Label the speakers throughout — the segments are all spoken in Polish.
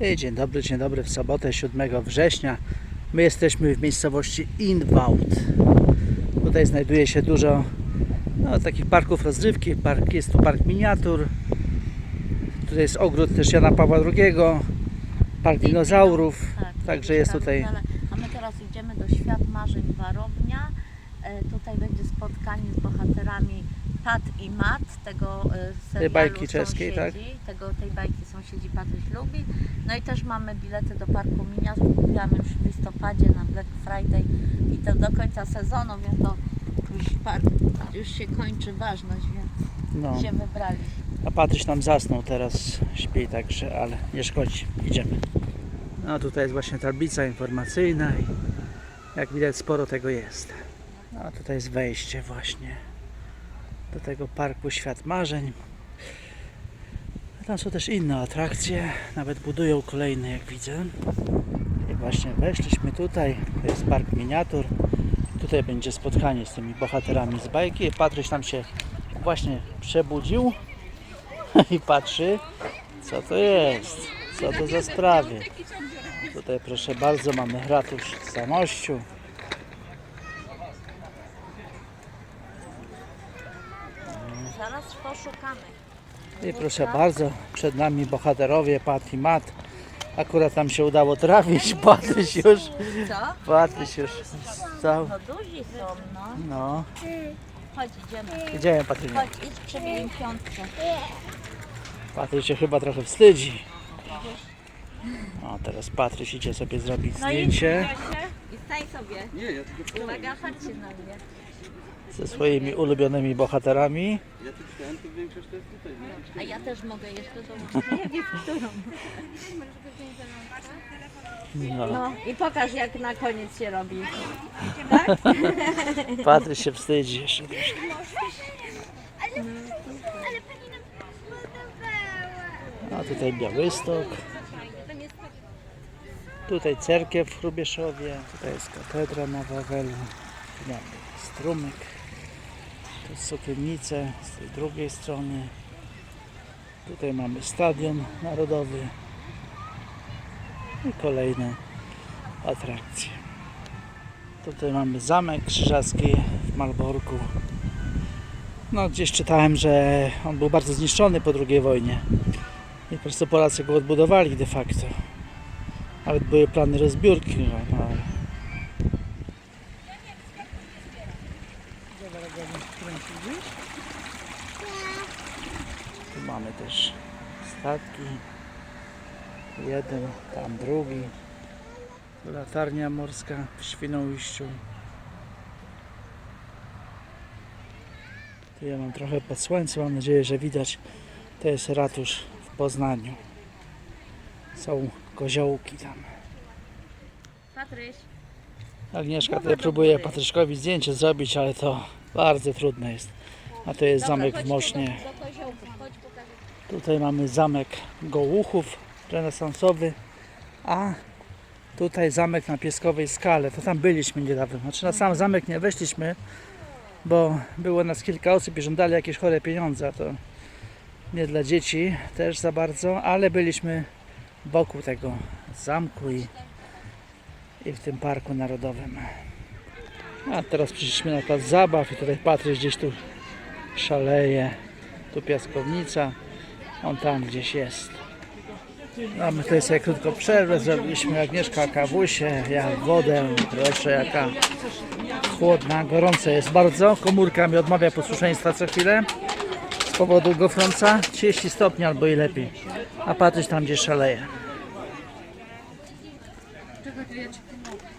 Speaker 1: I Dzień dobry, dzień dobry. W sobotę 7 września my jesteśmy w miejscowości Inwoud. Tutaj znajduje się dużo no, takich parków rozrywki. Park, jest tu park miniatur. Tutaj jest ogród też Jana Pawła II. Park dinozaurów.
Speaker 2: Tak,
Speaker 1: Także jest tutaj
Speaker 2: A my teraz idziemy do Świat Marzeń Warownia. E, tutaj będzie spotkanie z bohaterami Pat i Mat, tego e, serialu
Speaker 1: bajki czeskiej, tak?
Speaker 2: Tego, tej bajki Sąsiedzi Patryś lubi. No i też mamy bilety do Parku Miniatur. Kupiłam już w listopadzie na Black Friday i to do końca sezonu, więc to już, park, już się kończy ważność, więc
Speaker 1: no.
Speaker 2: się wybrali.
Speaker 1: A Patryś nam zasnął teraz, śpi także, ale nie szkodzi. Idziemy. No tutaj jest właśnie tablica informacyjna i jak widać sporo tego jest. No tutaj jest wejście właśnie do tego parku Świat Marzeń. A Tam są też inne atrakcje, nawet budują kolejne jak widzę. I właśnie weszliśmy tutaj, to jest park miniatur. Tutaj będzie spotkanie z tymi bohaterami z bajki. Patryś nam się właśnie przebudził i patrzy, co to jest, co to za sprawy. Tutaj proszę bardzo mamy ratusz Zamościu.
Speaker 2: Zaraz poszukamy.
Speaker 1: I proszę bardzo, przed nami bohaterowie Pat i Mat. Akurat nam się udało trafić, Patryś już,
Speaker 2: Co?
Speaker 1: Patryś już stał.
Speaker 2: No duzi są, no.
Speaker 1: No,
Speaker 2: Chodź, idziemy.
Speaker 1: idziemy Patryś.
Speaker 2: Chodź, idź piątkę.
Speaker 1: Patryś się chyba trochę wstydzi. O, teraz Patryś idzie sobie zrobić zdjęcie
Speaker 2: I stań sobie.
Speaker 3: Nie, ja tylko,
Speaker 2: Uwaga, chodźcie na mnie.
Speaker 1: Ze swoimi ulubionymi bohaterami.
Speaker 3: ja tylko ten, to większość to jest tutaj. Nie?
Speaker 2: A ja też mogę jeszcze zobaczyć. Nie wiem, którą.
Speaker 1: No,
Speaker 2: No i pokaż, jak na koniec się robi.
Speaker 1: Patryś się wstydzi jeszcze.
Speaker 4: Ale pani nam.
Speaker 1: A tutaj Białystok. Tutaj cerkiew w Hrubieszowie. Tutaj jest katedra na Wawelu. Tu mamy strumyk. Sokiennice z tej drugiej strony. Tutaj mamy stadion narodowy. I kolejne atrakcje. Tutaj mamy zamek krzyżacki w Malborku. No gdzieś czytałem, że on był bardzo zniszczony po II wojnie. I po prostu Polacy go odbudowali de facto. Nawet były plany rozbiórki. No, no. ale- Tu mamy też statki. Jeden, tam drugi. Latarnia morska w Świnoujściu. Tu ja mam trochę pod słońcem, mam nadzieję, że widać. To jest ratusz w Poznaniu. Są koziołki tam.
Speaker 2: Patryś.
Speaker 1: Agnieszka tutaj próbuje Patryszkowi zdjęcie zrobić, ale to bardzo trudne jest. A to jest zamek w Mosznie.
Speaker 2: Do pokażę.
Speaker 1: Tutaj mamy zamek Gołuchów renesansowy, a tutaj zamek na Pieskowej Skale. To tam byliśmy niedawno. Znaczy na sam zamek nie weszliśmy, bo było nas kilka osób i żądali jakieś chore pieniądze. To nie dla dzieci też za bardzo, ale byliśmy wokół tego zamku i, i w tym parku narodowym. A teraz przyszliśmy na plac zabaw i tutaj Patryś gdzieś tu szaleje. Tu piaskownica. On tam gdzieś jest. No, my tutaj sobie krótko przerwę zrobiliśmy. Agnieszka kawusie, ja wodę. Proszę, jaka chłodna, gorąca jest bardzo. Komórka mi odmawia posłuszeństwa co chwilę. Z powodu gofrąca 30 stopni albo i lepiej. A Patryś tam gdzieś szaleje.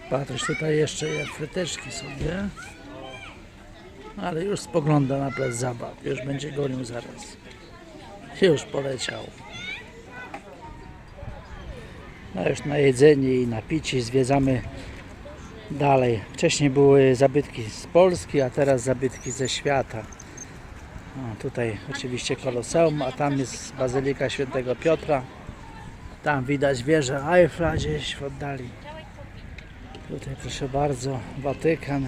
Speaker 1: Patryś tutaj jeszcze je fryteczki sobie. Ale już spogląda na plac zabaw. Już będzie gonił zaraz. Już poleciał. A już na jedzenie i na picie zwiedzamy dalej. Wcześniej były zabytki z Polski, a teraz zabytki ze świata. O, tutaj oczywiście koloseum, a tam jest Bazylika Świętego Piotra. Tam widać wieżę Eiffla gdzieś w oddali. Tutaj proszę bardzo, Watykan.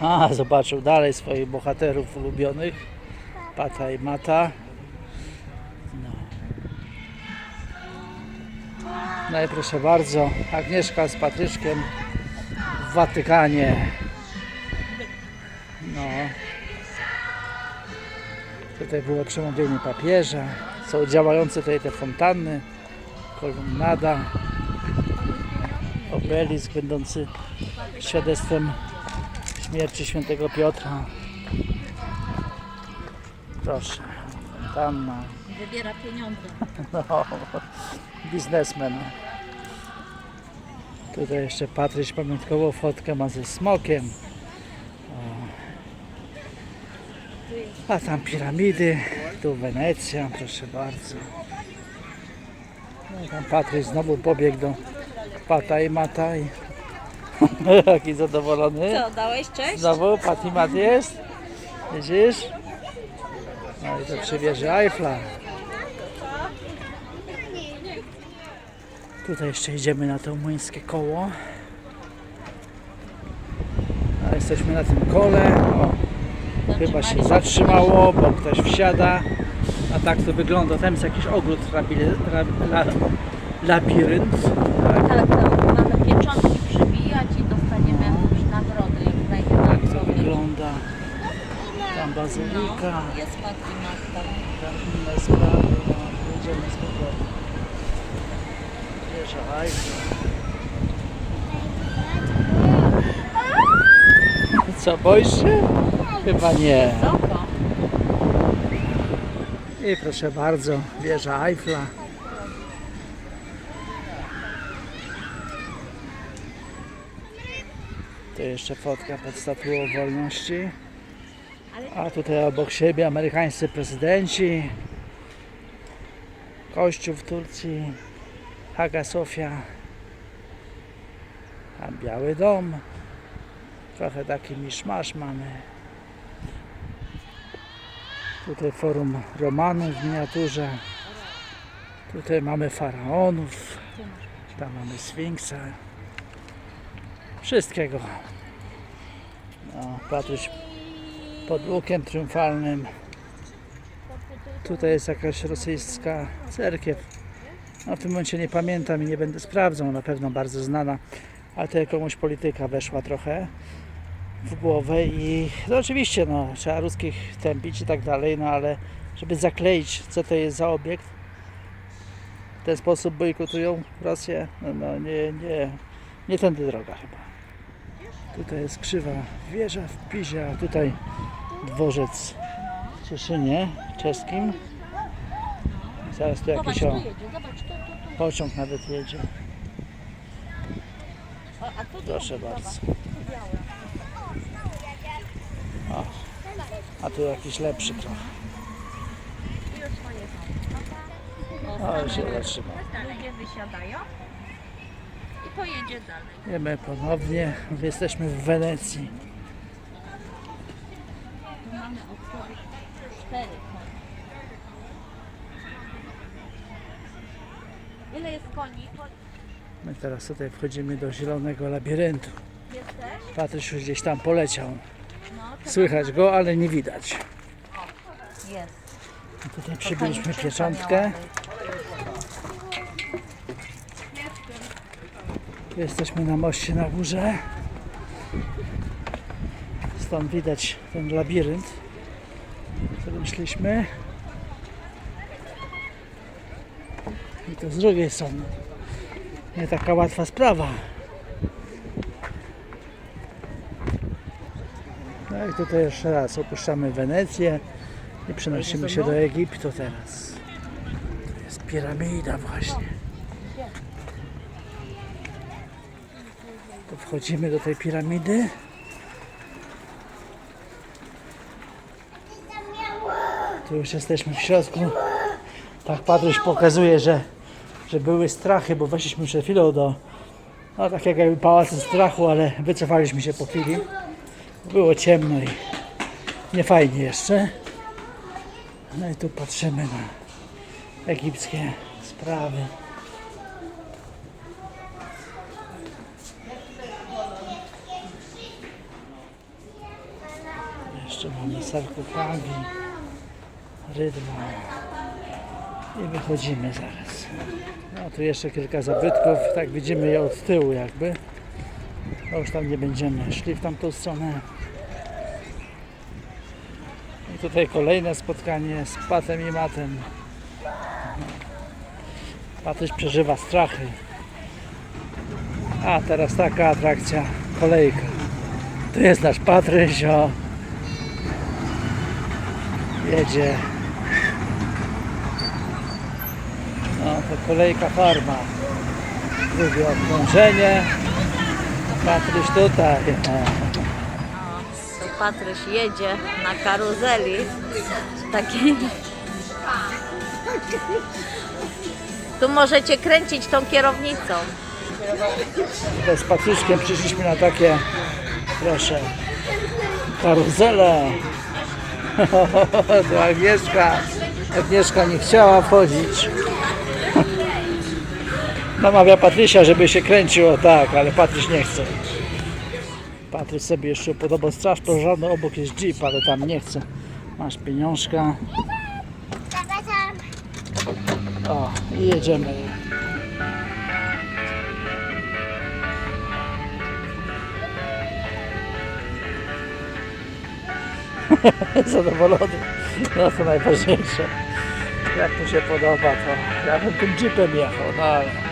Speaker 1: A, zobaczył dalej swoich bohaterów ulubionych. Pata i Mata. No. No i proszę bardzo, Agnieszka z Patryczkiem w Watykanie. No. Tutaj było przemówienie papieża. Są działające tutaj te fontanny, kolumnada, obelisk będący świadectwem śmierci świętego Piotra. Proszę, fontanna,
Speaker 2: Wybiera pieniądze.
Speaker 1: no, biznesmen. Tutaj jeszcze Patryś pamiątkową fotkę ma ze smokiem. O. A tam piramidy, tu Wenecja, proszę bardzo. No i tam Patryś znowu pobiegł do Pata i Mata i jaki zadowolony.
Speaker 2: Co, dałeś cześć?
Speaker 1: Znowu Patimat jest. Widzisz? No i to przy wieży Eiffla. Tutaj jeszcze idziemy na to młyńskie koło. Jesteśmy na tym kole. O, chyba się zatrzymało, bo ktoś wsiada. A tak to wygląda. Tam jest jakiś ogród, labiry, la, la, labirynt. Tak.
Speaker 2: Tak, tak. Mamy pieczątki przybijać i dostaniemy jakąś nagrodę, jak znajdziemy
Speaker 1: Tak to
Speaker 2: nagrodę.
Speaker 1: wygląda. Tam bazylika.
Speaker 2: Jest Fatima tam.
Speaker 1: Tam inne sprawy, no, jedziemy spokojnie. Wieża Eiffla. Co, boisz się? Chyba nie. I proszę bardzo, wieża Eiffla. Tu jeszcze fotka pod statuą wolności. A tutaj obok siebie amerykańscy prezydenci. Kościół w Turcji. Hagia Sofia. A Biały Dom. Trochę taki miszmasz mamy. Tutaj forum Romanów w miniaturze. Tutaj mamy faraonów. Tam mamy Sfinksa. Wszystkiego. No, pod łukiem triumfalnym. Tutaj jest jakaś rosyjska cerkiew. No, w tym momencie nie pamiętam i nie będę sprawdzał, na pewno bardzo znana, ale to komuś polityka weszła trochę w głowę i no oczywiście no, trzeba ruskich tępić i tak dalej, no ale żeby zakleić co to jest za obiekt, w ten sposób bojkotują Rosję, no, no nie, nie, nie tędy droga chyba. Tutaj jest krzywa wieża w Pizie, a tutaj dworzec w Cieszynie czeskim. Zaraz tu jakiś o, pociąg nawet jedzie. Proszę bardzo. O, a tu jakiś lepszy trochę. O, się zatrzymał.
Speaker 2: Ludzie wysiadają i pojedzie dalej.
Speaker 1: Jemy ponownie. Jesteśmy w Wenecji.
Speaker 2: Mamy otwory cztery konie. Ile jest koni? Ko-
Speaker 1: My teraz tutaj wchodzimy do zielonego labiryntu.
Speaker 2: Jesteś?
Speaker 1: Patryś już gdzieś tam poleciał.
Speaker 2: No, to
Speaker 1: Słychać go, ale nie widać.
Speaker 2: jest.
Speaker 1: Tutaj
Speaker 2: To
Speaker 1: przybyliśmy
Speaker 2: koniczynka
Speaker 1: pieczątkę.
Speaker 2: miała być.
Speaker 1: Tu jesteśmy na moście na górze. Stąd widać ten labirynt, którym szliśmy. I to z drugiej strony. Nie taka łatwa sprawa. No i tutaj jeszcze raz opuszczamy Wenecję i przenosimy się do Egiptu teraz. To jest piramida właśnie. To wchodzimy do tej piramidy. Tu już jesteśmy w środku. Tak Patryś pokazuje, że, że były strachy, bo weszliśmy przed chwilą do no, tak jakby pałacu strachu, ale wycofaliśmy się po chwili. Było ciemno i nie fajnie jeszcze. No i tu patrzymy na egipskie sprawy. Jeszcze mamy sarkofagi, rydwan. I wychodzimy zaraz. No tu jeszcze kilka zabytków, tak widzimy je od tyłu jakby. No już tam nie będziemy szli w tamtą stronę. I tutaj kolejne spotkanie z Patem i Matem. Patryś przeżywa strachy. A teraz taka atrakcja, kolejka. Tu jest nasz Patryś, o. Jedzie. To kolejka farma. Drugie obciążenie. Patryś tutaj. O.
Speaker 2: Patryś jedzie na karuzeli takiej. Tu możecie kręcić tą kierownicą.
Speaker 1: Z Patryszkiem przyszliśmy na takie, proszę, karuzele. To Agnieszka, Agnieszka nie chciała wchodzić. Namawia Patrysia, żeby się kręciło tak, ale Patryś nie chce. Patryś sobie jeszcze podobał straż pożarną, obok jest jeep, ale tam nie chce. Masz pieniążka. O, i jedziemy. Zadowolony. No to najważniejsze. Jak mu się podoba, to ja bym tym jeepem jechał, no ale